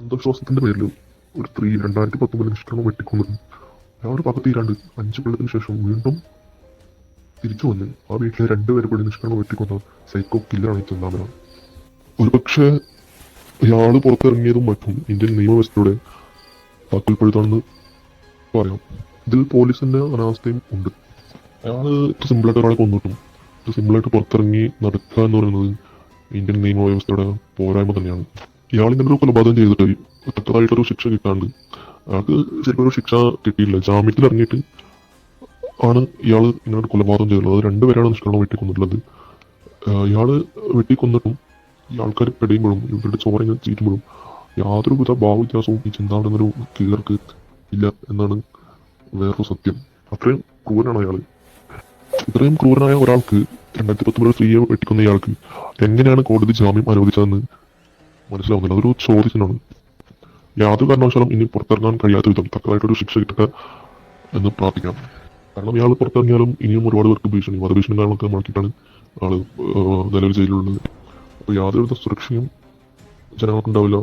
അന്ധവിശ്വാസത്തിന്റെ പേരിൽ ഒരു സ്ത്രീ രണ്ടായിരത്തി പത്തൊമ്പതിൽ നിഷ്കരണം ഞാൻ അയാളുടെ ഭാഗത്ത് തീരാണ്ട് അഞ്ച് കൊല്ലത്തിന് ശേഷം വീണ്ടും തിരിച്ചു വന്ന് ആ വീട്ടിലെ രണ്ടുപേരെ കൂടി നിഷ്കരണം വെട്ടിക്കൊന്ന സൈക്കോ കില്ലറാണ് ഈ ഒരു ഒരുപക്ഷെ ഇയാൾ പുറത്തിറങ്ങിയതും മറ്റും ഇന്ത്യൻ നിയമവ്യവസ്ഥയുടെ താക്കൽപ്പെടുത്താണെന്ന് പറയാം. ഇതിൽ പോലീസിന്റെ അനാവസ്ഥയും ഉണ്ട്. അയാൾ ഇത്ര സിമ്പിളായിട്ട് ഒരാളെ കൊന്നിട്ടും ഇത്ര സിമ്പിളായിട്ട് പുറത്തിറങ്ങി നടക്കുക എന്ന് പറയുന്നത് ഇന്ത്യൻ നിയമവ്യവസ്ഥയുടെ പോരായ്മ തന്നെയാണ്. ഇയാൾ ഇങ്ങനെ ഒരു കൊലപാതകം ചെയ്തിട്ട് തക്കതായിട്ടൊരു ശിക്ഷ കിട്ടാണ്ട്. അയാൾക്ക് ശരിക്കും ഒരു ശിക്ഷ കിട്ടിയില്ല. ജാമ്യത്തിൽ ഇറങ്ങിയിട്ട് ആണ് ഇയാൾ ഇങ്ങനെ ഒരു കൊലപാതകം ചെയ്തിട്ടുള്ളത് രണ്ടുപേരാണ് നിഷ്കരണം വെട്ടിക്കൊന്നിട്ടുള്ളത്. ഇയാൾ ഇയാൾ വെട്ടിക്കൊന്നിട്ടും ഈ ആൾക്കാർ പെടയുമ്പോഴും ഇവരുടെ ചോര ഇങ്ങനെ ചീറ്റുമ്പോഴും യാതൊരു വിധ ഭാവവ്യത്യാസവും ഈ ചിന്താടുന്നൊരു കീഴർക്ക് ഇല്ല എന്നാണ് വേറൊരു സത്യം. അത്രയും ക്രൂരനാണ് അയാൾ ഇത്രയും ക്രൂരനായ ഒരാൾക്ക് രണ്ടായിരത്തി പത്തൊമ്പത് സ്ത്രീയെ വെട്ടിക്കുന്ന ഇയാൾക്ക് എങ്ങനെയാണ് കോടതി ജാമ്യം അനുവദിച്ചതെന്ന് മനസ്സിലാവുന്നില്ല. അതൊരു ചോദ്യത്തിനാണ്. യാതൊരു കാരണവശാലും ഇനി പുറത്തിറങ്ങാൻ കഴിയാത്ത വിധം തക്കതായിട്ടൊരു ശിക്ഷ കിട്ടുക എന്ന് പ്രാർത്ഥിക്കാം കാരണം ഇയാൾ പുറത്തിറങ്ങിയാലും ഇനിയും ഒരുപാട് പേർക്ക് ഭീഷണി വധഭീഷണി കാരണമൊക്കെ മുടക്കിയിട്ടാണ് ഏഹ് നിലവിൽ ജയിലിലുള്ളത്. അപ്പോൾ യാതൊരുവിധ സുരക്ഷയും ജനങ്ങൾക്കുണ്ടാവില്ല.